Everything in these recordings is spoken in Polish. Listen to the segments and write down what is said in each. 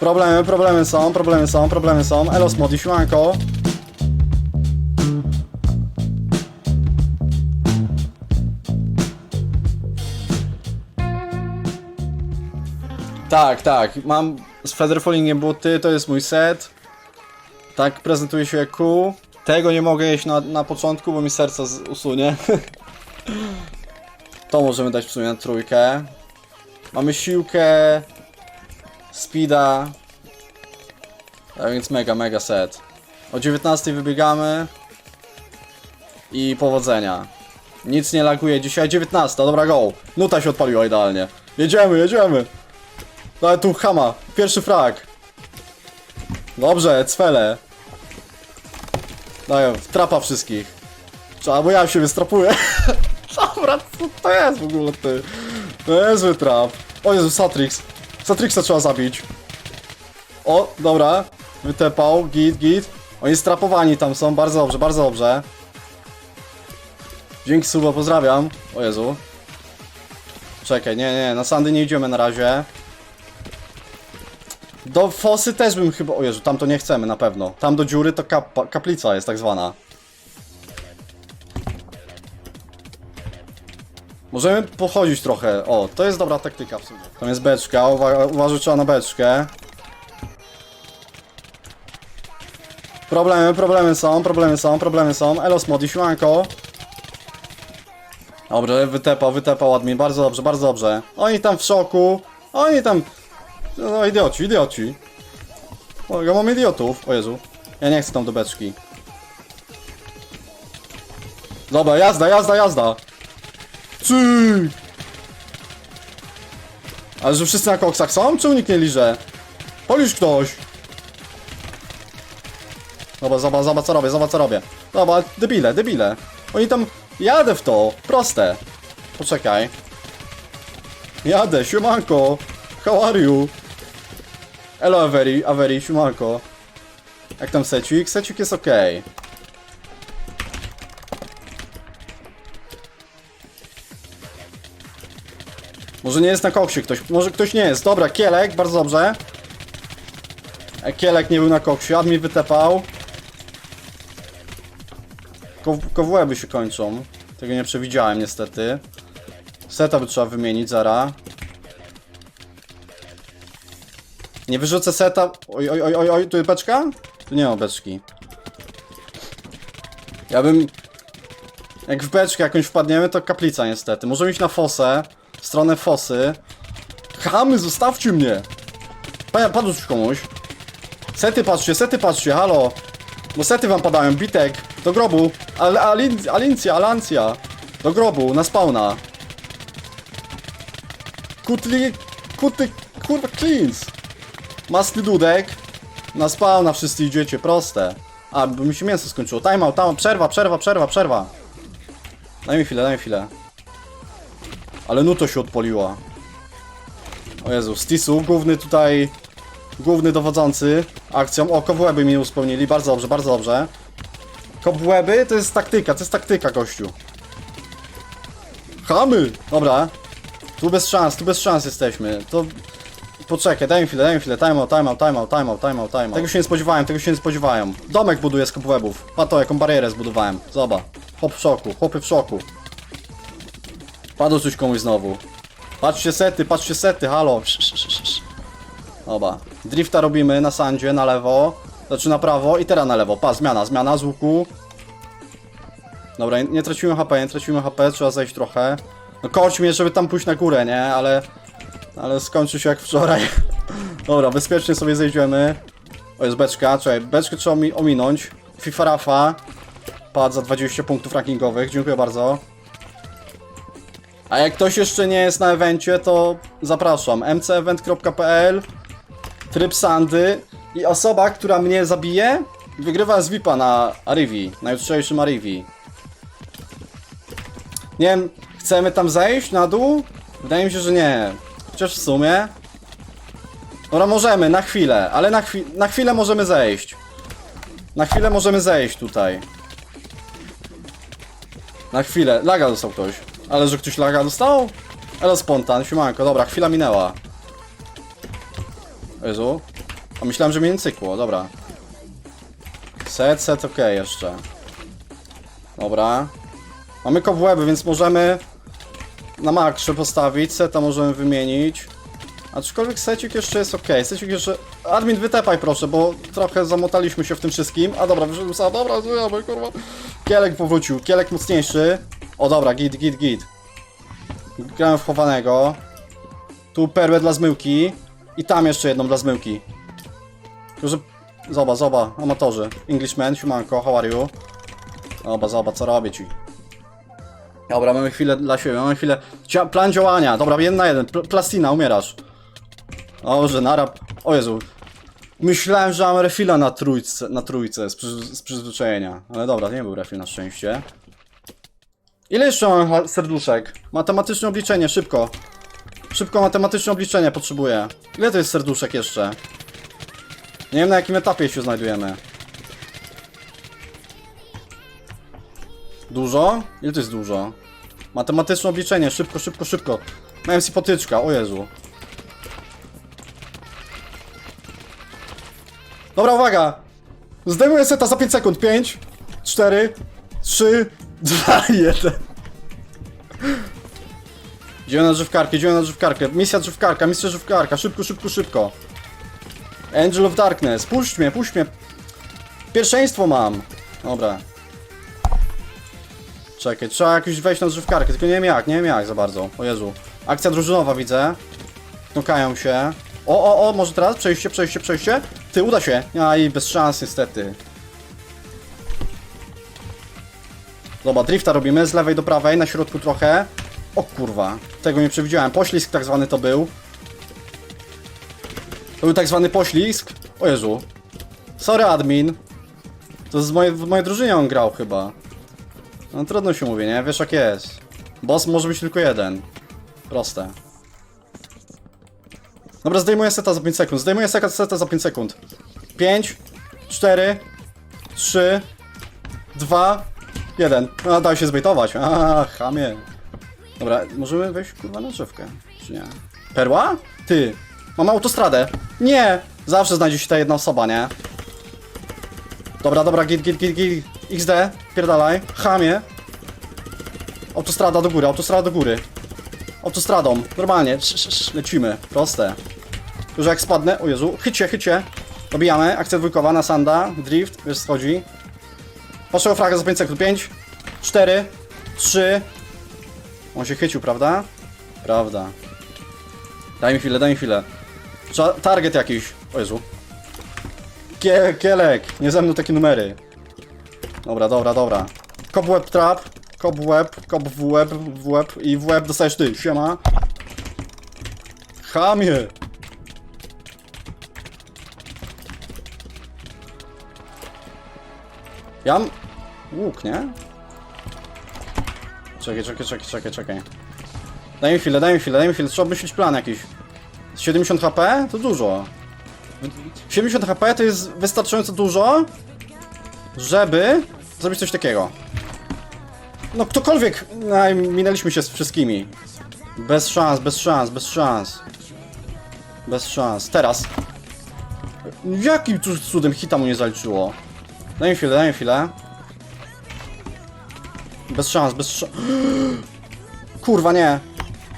Problemy, problemy są, problemy są, problemy są. Elos Modi, siłanko. Tak, tak, mam z Featherfallingiem buty, to jest mój set. Tak prezentuje się Q. Tego nie mogę jeść na, na początku, bo mi serce z, usunie. to możemy dać w sumie na trójkę. Mamy siłkę, speeda. Tak więc mega, mega set. O 19 wybiegamy. I powodzenia. Nic nie laguje dzisiaj. 19, dobra go. Nuta się odpaliła idealnie. Jedziemy, jedziemy. Daj tu hama. Pierwszy frag. Dobrze, cwele. Daję, trapa wszystkich. Albo ja się wystrapuję. Dobra, co to jest w ogóle ty? To jest trap. O Jezu, Satrix. Satrixa trzeba zabić. O, dobra. Wytepał, git, git. Oni strapowani tam są, bardzo dobrze, bardzo dobrze. Dzięki suba, pozdrawiam. O Jezu. Czekaj, nie, nie, na sandy nie idziemy na razie. Do fosy też bym chyba... O Jezu, tam to nie chcemy na pewno. Tam do dziury to kap kaplica jest tak zwana. Możemy pochodzić trochę. O, to jest dobra taktyka w sumie. Tam jest beczka, uwa uważaj trzeba na beczkę. Problemy, problemy są, problemy są, problemy są. Elos Modi, siłanko. Dobrze, wytepał, wytepał admin, bardzo dobrze, bardzo dobrze. Oni tam w szoku, oni tam... No idioci, idioci. O, ja mam idiotów, o Jezu. Ja nie chcę tam do beczki. Dobra, jazda, jazda, jazda. Cyk! Ale że wszyscy na koksach są? Czy nikt nie liże? Polisz ktoś! Dobra, zobacz, zobacz co robię, zobacz co robię. Dobra, debile, debile. Oni tam... Jadę w to, proste. Poczekaj. Jadę, siemanko. How are you? Hello Avery, Avery, siemanko. Jak tam secik? Secik jest okej. Może nie jest na koksie ktoś, może ktoś nie jest. Dobra, Kielek, bardzo dobrze. E, Kielek nie był na koksie, admin wytepał. Ko Kowłeby się kończą. Tego nie przewidziałem niestety. Seta by trzeba wymienić, zara. Nie wyrzucę seta. Oj, oj, oj, oj, oj, tu jest beczka? Tu nie ma beczki. Ja bym... Jak w beczkę jakąś wpadniemy, to kaplica niestety. Możemy iść na fosę, w stronę fosy. Chamy, zostawcie mnie! Panie, padł już komuś. Sety patrzcie, sety patrzcie, halo! No sety wam padają, bitek, do grobu. Al, alin, alincja, alancja. Do grobu, na spawna. Kutli, kuty, kurwa, cleans. Masny dudek. Na spawna wszyscy idziecie, proste. A, bo mi się mięso skończyło. Time out, time out, przerwa, przerwa, przerwa, przerwa. Daj mi chwilę, daj mi chwilę. Ale nuto się odpoliła. O Jezu, Stisu, główny tutaj... Główny dowodzący akcją. O, kobłęby mi uspomnieli, bardzo dobrze, bardzo dobrze. Kobłęby to jest taktyka, to jest taktyka, gościu. Chamy! Dobra. Tu bez szans, tu bez szans jesteśmy. To... Poczekaj, daj mi chwilę, daj mi chwilę. Time out, time out, time out, time out, time out, time out. Tego się nie spodziewałem, tego się nie spodziewałem. Domek buduję z kobłębów. Pato, jaką barierę zbudowałem. Zobacz. Hop w szoku, hopy w szoku. Padło coś komuś znowu. Patrzcie sety, patrzcie sety, halo. Dobra. Drifta robimy na sandzie, na lewo. Znaczy na prawo i teraz na lewo. Pa, zmiana, zmiana z łuku. Dobra, nie tracimy HP, nie tracimy HP, trzeba zejść trochę. No kończ mnie, żeby tam pójść na górę, nie? Ale... Ale skończy się jak wczoraj. Dobra, bezpiecznie sobie zejdziemy. O, jest beczka, czekaj, beczkę trzeba omi ominąć. FIFA Rafa. Padł za 20 punktów rankingowych, dziękuję bardzo. A jak ktoś jeszcze nie jest na evencie, to zapraszam. mcevent.pl Tryb Sandy i osoba, która mnie zabije, wygrywa z VIPa na Arivi, na jutrzejszym Arivi. Nie wiem, chcemy tam zejść na dół? Wydaje mi się, że nie. Chociaż w sumie... Dobra, możemy, na chwilę, ale na, chwi na chwilę możemy zejść. Na chwilę możemy zejść tutaj. Na chwilę. Laga dostał ktoś. Ale że ktoś laga dostał? Elo spontan, siemanko, dobra, chwila minęła. Jezu. A myślałem, że mnie nie cykło, dobra. Set, set, ok jeszcze. Dobra. Mamy cobweby, więc możemy na makrze postawić, seta możemy wymienić. Aczkolwiek secik jeszcze jest ok. Secik jeszcze... Admin wytepaj proszę, bo trochę zamotaliśmy się w tym wszystkim. A dobra, wyszedłem sam, dobra, zujemy, kurwa. Kielek powrócił, kielek mocniejszy. O dobra, git, git, git. Grałem w chowanego. Tu perłę dla zmyłki. I tam jeszcze jedną dla zmyłki. Tylko, że... Zoba, zoba, amatorzy. Englishman, siumanko, how are you? Zoba, zoba, co robię ci? Dobra, mamy chwilę dla siebie, mamy chwilę... Plan działania, dobra, jeden na jeden. Pl plastina, umierasz. Dobrze, narab... O Jezu. Myślałem, że mam refila na trójce, na trójce z, przyz z przyzwyczajenia. Ale dobra, to nie był refil na szczęście. Ile jeszcze mam serduszek? Matematyczne obliczenie, szybko. Szybko matematyczne obliczenie potrzebuję. Ile to jest serduszek jeszcze? Nie wiem na jakim etapie się znajdujemy. Dużo? Ile to jest dużo? Matematyczne obliczenie, szybko, szybko, szybko. Miałem si potyczka, o Jezu. Dobra, uwaga! Zdejmuję seta za 5 sekund. 5, 4, 3, 2, 1. Idziemy na drzewkarkę, idziemy na. Misja drzewkarka, misja drzewkarka. Szybko, szybko, szybko. Angel of Darkness. Puść mnie, puść mnie. Pierwszeństwo mam. Dobra. Czekaj, trzeba jakoś wejść na drzewkarkę, tylko nie wiem jak, nie wiem jak za bardzo. O Jezu. Akcja drużynowa widzę. Knokają się. O, o, o, może teraz? Przejście, przejście, przejście. Ty, uda się. A i bez szans niestety. Dobra, drifta robimy z lewej do prawej, na środku trochę. O kurwa, tego nie przewidziałem. Poślizg tak zwany to był. To był tak zwany poślizg. O Jezu. Sorry admin. To z mojej, w mojej drużynie on grał chyba. No trudno się mówi, nie? Wiesz jak jest. Boss może być tylko jeden. Proste. Dobra, zdejmuję seta za 5 sekund. Zdejmuję seta, za 5 sekund. 5, 4, 3, 2, 1. A, dał się zbejtować. A, chamie. Dobra, możemy wejść kurwa na drzewkę, czy nie? Perła? Ty, mam autostradę. Nie! Zawsze znajdzie się ta jedna osoba, nie? Dobra, dobra, git, git, git, git. XD, pierdalaj. Chamie. Autostrada do góry, autostrada do góry. Autostradą, normalnie, sz, sz, sz, lecimy, proste. Już jak spadnę, o Jezu, chycie, chycie. Dobijamy, akcja dwójkowa na Sanda, drift, wiesz schodzi. Patrzę fraga za 5 sekund, 5, 4, 3. On się chycił, prawda? Prawda. Daj mi chwilę, daj mi chwilę. Target jakiś, o Jezu. Kie, kielek, nie ze mną takie numery. Dobra, dobra, dobra. Cobweb trap, cobweb, cob w łeb, w łeb i w łeb dostajesz ty, siema. Chamie! Ja mam... Łuk, nie? Czekaj, czekaj, czekaj, czekaj, czekaj. Daj mi chwilę, daj mi chwilę, daj mi chwilę, trzeba myśleć plan jakiś. 70 HP? To dużo. 70 HP to jest wystarczająco dużo, żeby zrobić coś takiego. No ktokolwiek, no, minęliśmy się z wszystkimi. Bez szans, bez szans, bez szans. Bez szans. Teraz. Jakim cudem hita mu nie zaliczyło? Daj mi chwilę, daj mi chwilę. Bez szans, bez szans. Kurwa nie.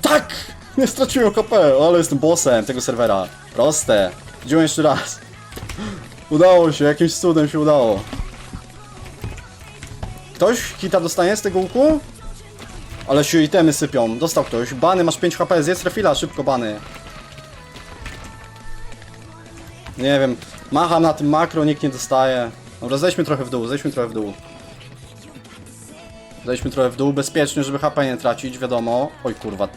Tak! Nie straciłem HP, ale jestem bossem tego serwera. Proste. Idziemy jeszcze raz. Udało się, jakimś cudem się udało. Ktoś hita dostanie z tego łuku? Ale się itemy sypią. Dostał ktoś. Bany, masz 5 HP, zjedz refila, szybko bany. Nie wiem. Macham na tym makro, nikt nie dostaje. Dobra, zejdźmy trochę w dół, zejdźmy trochę w dół. Zejdźmy trochę w dół, bezpiecznie, żeby HP nie tracić, wiadomo. Oj kurwa.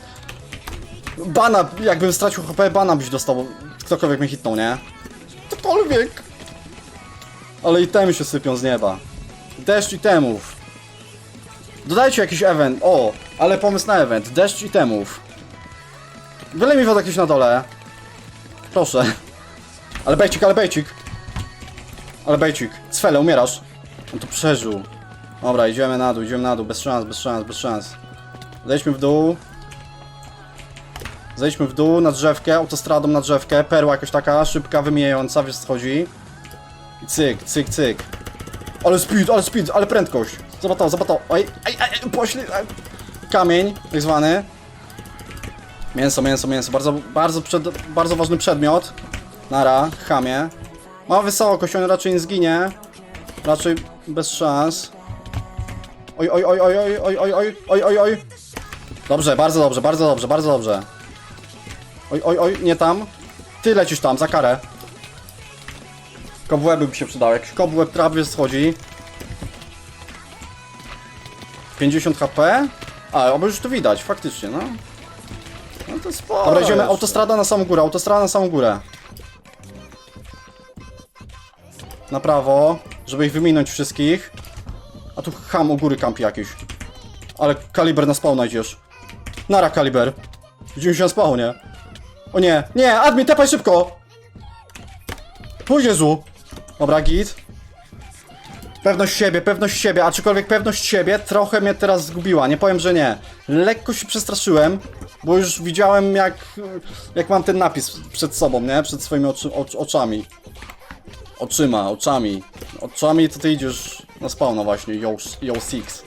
Bana, jakbym stracił HP, bana byś dostał. Ktokolwiek mnie hitnął, nie? Ktokolwiek. Ale itemy się sypią z nieba. Deszcz itemów. Dodajcie jakiś event. O, ale pomysł na event. Deszcz itemów. Wylej mi wodę jakieś na dole. Proszę. Ale bejcik, ale bejcik. Ale bejcik. Cfele, umierasz. On to przeżył. Dobra, idziemy na dół, idziemy na dół. Bez szans, bez szans, bez szans. Zejdźmy w dół. Zejdźmy w dół, na drzewkę, autostradą na drzewkę, perła jakaś taka szybka, wymijająca, wiesz co chodzi. I cyk, cyk, cyk. Ale speed, ale speed, ale prędkość. Zobacz to. Oj, aj, aj, pośli... aj. Kamień, tak zwany. Mięso, mięso, mięso. Bardzo, bardzo, przed, bardzo ważny przedmiot. Nara, chamie. Ma wysokość, on raczej nie zginie. Raczej bez szans. Oj, oj, oj, oj, oj, oj, oj, oj, oj, oj, oj. Dobrze, bardzo dobrze, bardzo dobrze, bardzo dobrze. Oj, oj, oj, nie tam. Ty lecisz tam, za karę. Kobłęby by się przydał. Jakiś kobłęb prawie schodzi. 50 HP? A, oby już to widać, faktycznie, no. No to sporo. Dobra, idziemy, autostrada na samą górę, autostrada na samą górę. Na prawo, żeby ich wyminąć wszystkich. A tu ham u góry kampi jakiś. Ale kaliber na spawna idziesz. Nara kaliber. Widzimy się na spawnie. O nie, nie, admin, tepaj szybko! O Jezu! Dobra, git. Pewność siebie, pewność siebie, aczkolwiek pewność siebie trochę mnie teraz zgubiła, nie powiem, że nie. Lekko się przestraszyłem, bo już widziałem jak, jak mam ten napis przed sobą, nie? Przed swoimi oczy, ocz, oczami. Oczyma, oczami. Oczami to ty idziesz na spawna właśnie, yo, yo six.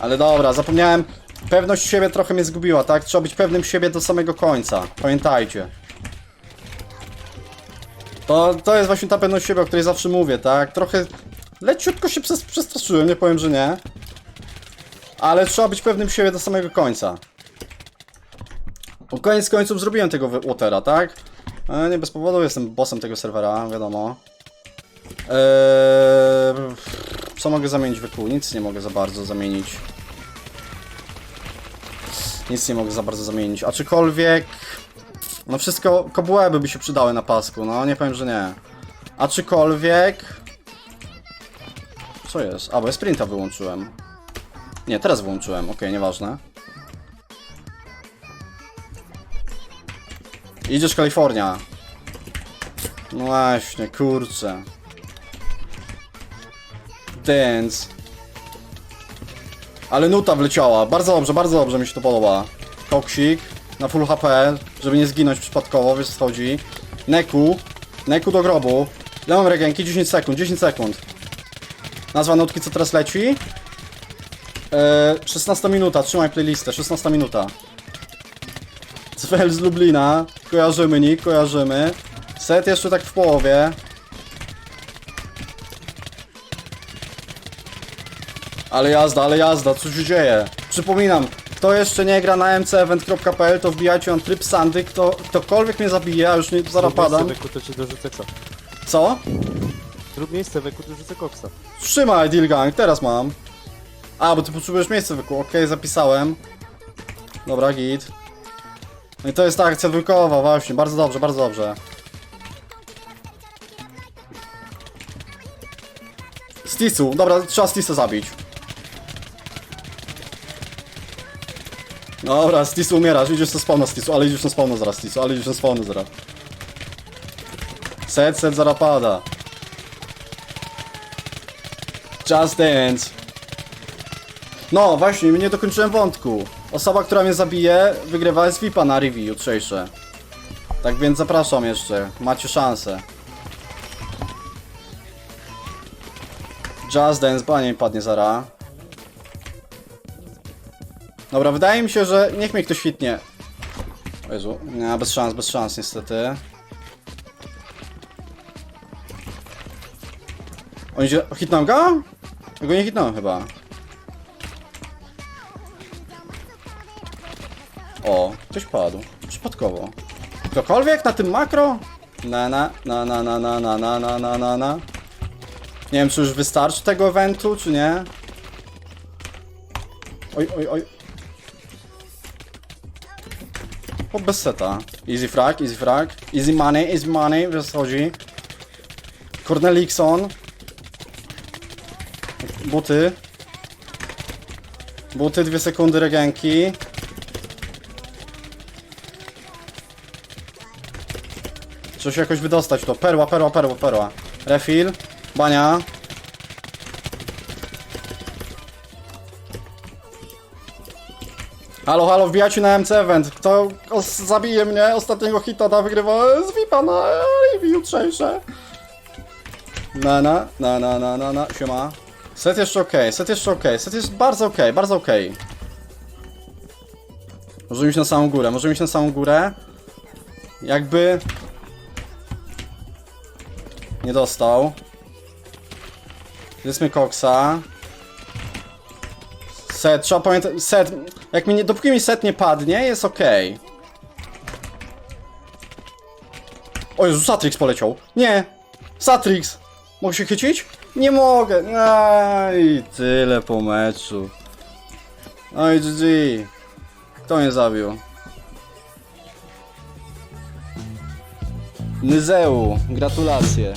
Ale dobra, zapomniałem. Pewność siebie trochę mnie zgubiła, tak? Trzeba być pewnym siebie do samego końca. Pamiętajcie. To, to jest właśnie ta pewność siebie, o której zawsze mówię, tak? Trochę leciutko się przestraszyłem, nie powiem, że nie. Ale trzeba być pewnym siebie do samego końca. Po koniec końców zrobiłem tego Watera, tak? E, nie bez powodu jestem bossem tego serwera, wiadomo. Eee, co mogę zamienić w EQ? Nic nie mogę za bardzo zamienić. Nic nie mogę za bardzo zamienić. Aczkolwiek... No wszystko, kobłęby by się przydały na pasku, no nie powiem, że nie. Aczkolwiek... Co jest? A, bo sprinta wyłączyłem. Nie, teraz wyłączyłem, okej, nieważne. Idziesz Kalifornia. No właśnie, kurczę. Dance. Ale nuta wleciała. Bardzo dobrze, bardzo dobrze mi się to podoba. Toksik na full HP, żeby nie zginąć przypadkowo, wiesz co chodzi. Neku. Neku do grobu. Ile mam regenki? 10 sekund, 10 sekund. Nazwa nutki, co teraz leci? Eee, 16 minuta, trzymaj playlistę, 16 minuta. Cfel z Lublina, kojarzymy nick, kojarzymy. Set jeszcze tak w połowie. Ale jazda, ale jazda, co się dzieje? Przypominam, kto jeszcze nie gra na mcevent.pl, to wbijajcie na tryb sandy, kto, ktokolwiek mnie zabije, a już nie zaraz padam. Weku to ci dorzucę co? Co? Zrób miejsce weku, dorzucę koksa. Trzymaj, Deal Gang, teraz mam. A, bo ty potrzebujesz miejsca wyku. Okej, zapisałem. Dobra, git. No i to jest ta akcja dwójkowa, właśnie. Bardzo dobrze, bardzo dobrze. Stisu, dobra, trzeba Stisa zabić. Dobra, Stisu umierasz, idziesz na spawna Stisu, ale idziesz na spawna zaraz Stisu, ale idziesz na spawna zaraz. Set, set zaraz pada. Just Dance. No, właśnie, nie dokończyłem wątku. Osoba, która mnie zabije, wygrywa VIPa na review jutrzejsze. Tak więc zapraszam jeszcze, macie szansę. Just Dance, panie mi padnie zara. Dobra, wydaje mi się, że niech mnie ktoś hitnie. O Jezu, nie, bez szans, bez szans niestety. On idzie... Hitnąłem go? Ja go nie hitnąłem chyba. O, ktoś padł. Przypadkowo. Ktokolwiek na tym makro? Na na na na na na na na na na na na Nie wiem czy już wystarczy tego eventu, czy nie? Oj, oj, oj. O, bez seta. Easy frag, easy frag. Easy money, easy money, wiesz co chodzi. Cornelikson. Buty. Buty, dwie sekundy regenki. Trzeba się jakoś wydostać to. Perła, perła, perła, perła. Refill. Bania. Halo, halo, wbijajcie na MC Event. Kto zabije mnie, ostatniego hita da wygrywa z VIPa na review jutrzejsze. Na, na, na, na, na, na, na, siema. Set jeszcze okej, set jeszcze okej, set jest bardzo okej, bardzo okej. Możemy iść na samą górę, możemy iść na samą górę. Jakby... Nie dostał. Zjedzmy koksa. Set, trzeba pamiętać, set, jak mi nie, dopóki mi set nie padnie, jest okej. O Jezu, Satrix poleciał. Nie! Satrix! Mogę się chycić? Nie mogę. Aj, tyle po meczu. Oj, GG. Kto mnie zabił? Nyzeu, gratulacje.